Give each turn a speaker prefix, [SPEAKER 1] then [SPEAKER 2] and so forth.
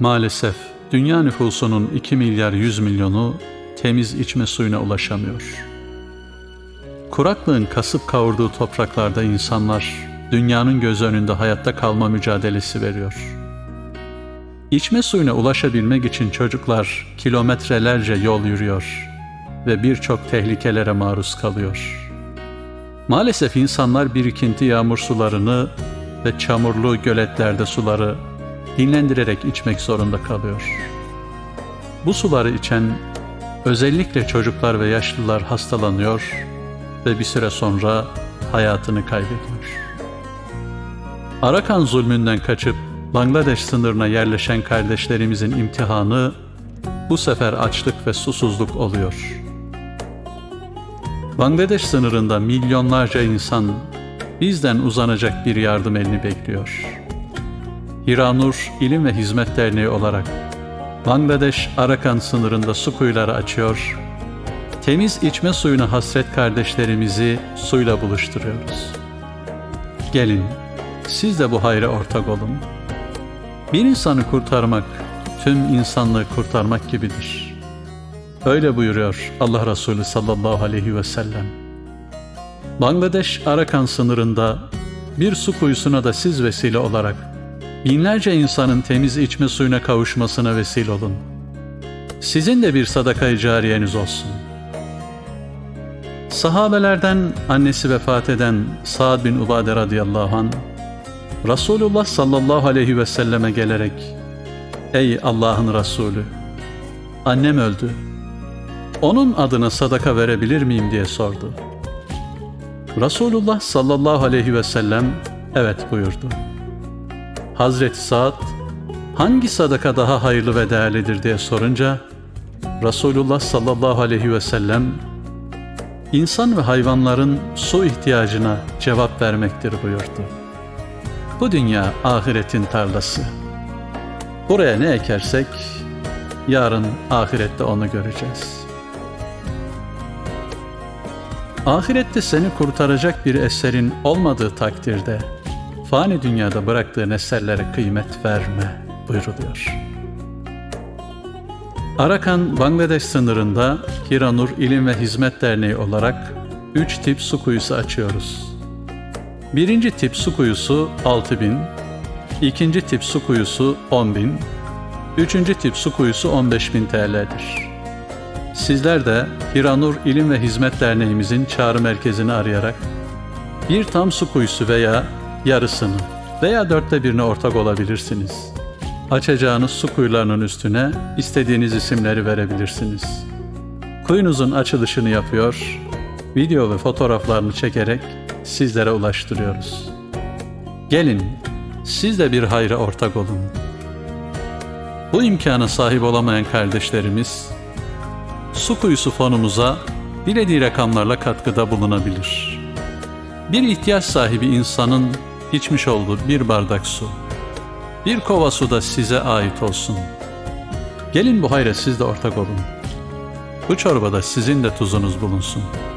[SPEAKER 1] Maalesef dünya nüfusunun 2 milyar 100 milyonu temiz içme suyuna ulaşamıyor. Kuraklığın kasıp kavurduğu topraklarda insanlar dünyanın göz önünde hayatta kalma mücadelesi veriyor. İçme suyuna ulaşabilmek için çocuklar kilometrelerce yol yürüyor ve birçok tehlikelere maruz kalıyor. Maalesef insanlar birikinti yağmur sularını ve çamurlu göletlerde suları dinlendirerek içmek zorunda kalıyor. Bu suları içen özellikle çocuklar ve yaşlılar hastalanıyor ve bir süre sonra hayatını kaybediyor. Arakan zulmünden kaçıp Bangladeş sınırına yerleşen kardeşlerimizin imtihanı bu sefer açlık ve susuzluk oluyor. Bangladeş sınırında milyonlarca insan bizden uzanacak bir yardım elini bekliyor. Hiranur İlim ve Hizmet Derneği olarak Bangladeş Arakan sınırında su kuyuları açıyor, temiz içme suyuna hasret kardeşlerimizi suyla buluşturuyoruz. Gelin, siz de bu hayra ortak olun. Bir insanı kurtarmak, tüm insanlığı kurtarmak gibidir. Öyle buyuruyor Allah Resulü sallallahu aleyhi ve sellem. Bangladeş Arakan sınırında bir su kuyusuna da siz vesile olarak binlerce insanın temiz içme suyuna kavuşmasına vesile olun. Sizin de bir sadaka-i cariyeniz olsun. Sahabelerden annesi vefat eden Sa'd bin Ubade radıyallahu an Resulullah sallallahu aleyhi ve selleme gelerek Ey Allah'ın Resulü annem öldü. Onun adına sadaka verebilir miyim diye sordu. Resulullah sallallahu aleyhi ve sellem evet buyurdu. Hazreti Sa'd hangi sadaka daha hayırlı ve değerlidir diye sorunca Resulullah sallallahu aleyhi ve sellem insan ve hayvanların su ihtiyacına cevap vermektir buyurdu. Bu dünya ahiretin tarlası. Buraya ne ekersek yarın ahirette onu göreceğiz. Ahirette seni kurtaracak bir eserin olmadığı takdirde fani dünyada bıraktığın eserlere kıymet verme buyruluyor. Arakan, Bangladeş sınırında Hiranur İlim ve Hizmet Derneği olarak 3 tip su kuyusu açıyoruz. Birinci tip su kuyusu 6000, ikinci tip su kuyusu 10000, üçüncü tip su kuyusu 15000 TL'dir. Sizler de Hiranur İlim ve Hizmet Derneğimizin çağrı merkezini arayarak bir tam su kuyusu veya yarısını veya dörtte birine ortak olabilirsiniz. Açacağınız su kuyularının üstüne istediğiniz isimleri verebilirsiniz. Kuyunuzun açılışını yapıyor, video ve fotoğraflarını çekerek sizlere ulaştırıyoruz. Gelin, siz de bir hayra ortak olun. Bu imkana sahip olamayan kardeşlerimiz, su kuyusu fonumuza dilediği rakamlarla katkıda bulunabilir. Bir ihtiyaç sahibi insanın içmiş olduğu bir bardak su, bir kova su da size ait olsun. Gelin bu hayra siz de ortak olun. Bu çorbada sizin de tuzunuz bulunsun.''